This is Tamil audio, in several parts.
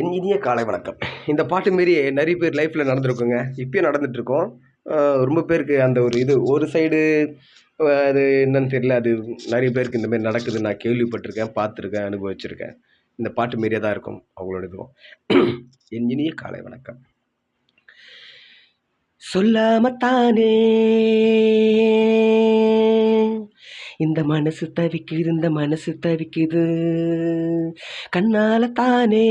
என் இனிய காலை வணக்கம். இந்த பாட்டு மாரி நிறைய பேர் லைஃப்பில் நடந்திருக்குங்க. இப்போயும் நடந்துகிட்ருக்கோம் ரொம்ப பேருக்கு அந்த ஒரு இது ஒரு சைடு அது என்னன்னு தெரியல அது நிறைய பேருக்கு இந்த மாதிரி நடக்குது. நான் கேள்விப்பட்டிருக்கேன் பார்த்துருக்கேன் அனுபவிச்சிருக்கேன். இந்த பாட்டு மாரியே தான் இருக்கும் அவங்களோட இதுவும். என் இனிய காலை வணக்கம். சொல்லாமத்தானே இந்த மனசு தவிக்குது இந்த மனசு தவிக்குது. கண்ணால தானே.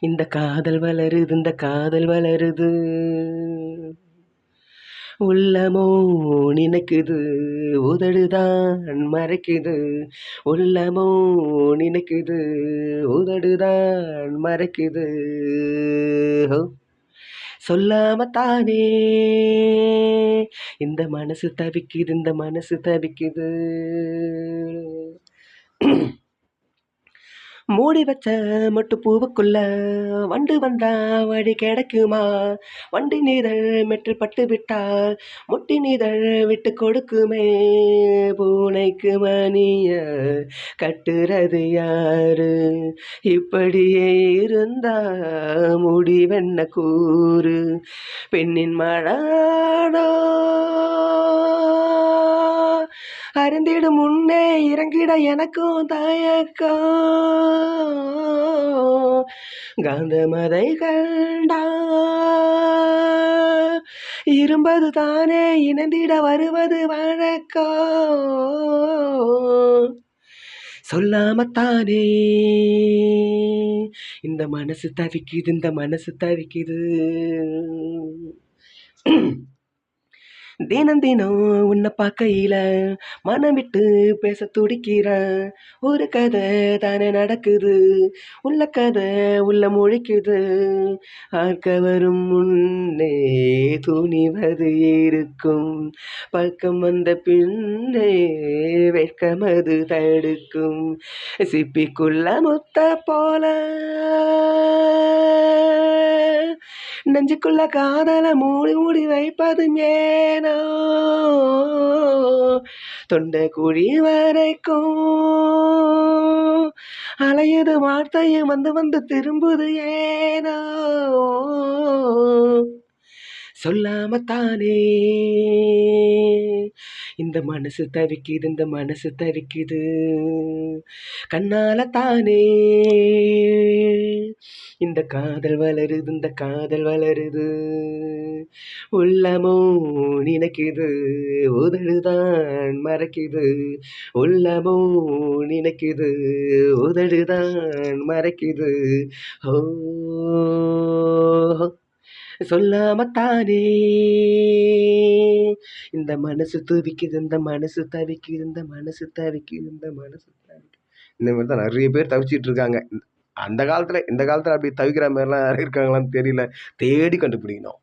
இந்த காதல் வளருது இந்த காதல் வளருது. உள்ளமோ நினைக்குது உதடுதான் மறைக்குது. உள்ளமோ நினைக்குது உதடுதான் மறைக்குது. சொல்லாம தானே இந்த மனசு தவிக்குது இந்த மனசு தவிக்குது. மூடி வச்ச மொட்டு பூவுக்குள்ள வண்டு வந்தா வழி கிடைக்குமா? வண்டி நீதழ் மெற்று பட்டு விட்டால் முட்டி நீதழ் விட்டு கொடுக்குமே? பூனைக்கு மணிய கட்டுறது யாரு? இப்படியே இருந்தா முடிவென்ன கூறு. பெண்ணின் மழாடோ அருந்திடும் முன்னே இறங்கிட எனக்கும் தயக்கம். காந்தமதை கண்டா இரும்பது தானே இணைந்திட வருவது வழக்கம். சொல்லாமத்தானே. இந்த மனசு தவிக்குது இந்த மனசு தவிக்குது. தினம் தினம் உன்னை பார்க்கையில மனம் விட்டு பேச துடிக்கிறேன். ஒரு கதை தானே நடக்குது. உள்ள கதை உள்ள முழிக்குது. ஆர்க்க வரும் முன்னே துணிவது இருக்கும் பக்கம் வந்த பின்னே வெட்கமது தடுக்கும். சிப்பிக்குள்ள முத்த போல. நெஞ்சுக்குள்ள காதல மூடி மூடி வைப்பது ஏனோ? தொண்டை குழி வரைக்கும் அலையுது வார்த்தையும் வந்து வந்து திரும்புது ஏனோ? சொல்லாமத்தானே. இந்த மனசு தவிக்குது இந்த மனசு தவிக்குது. கண்ணால தானே இந்த காதல் வளருது இந்த காதல் வளருது. உள்ளமோ நினைக்குது உதடுதான் மறைக்குது. உள்ளமோ நினைக்குது உதடுதான் மறைக்குது. ஓ சொல்லாமத்தானே இந்த மனசு துவிக்குது இந்த மனசு தவிக்குது இந்த மனசு தவிக்குது இந்த மனசு தவிக்குது. இந்த மாதிரி தான் நிறைய பேர் தவிச்சிட்டு இருக்காங்க. அந்த காலத்தில் இந்த காலத்தில் அப்படி தவிக்கிற மாதிரிலாம் இருக்காங்களான்னு தெரியல. தேடி கண்டுபிடிக்கணும்.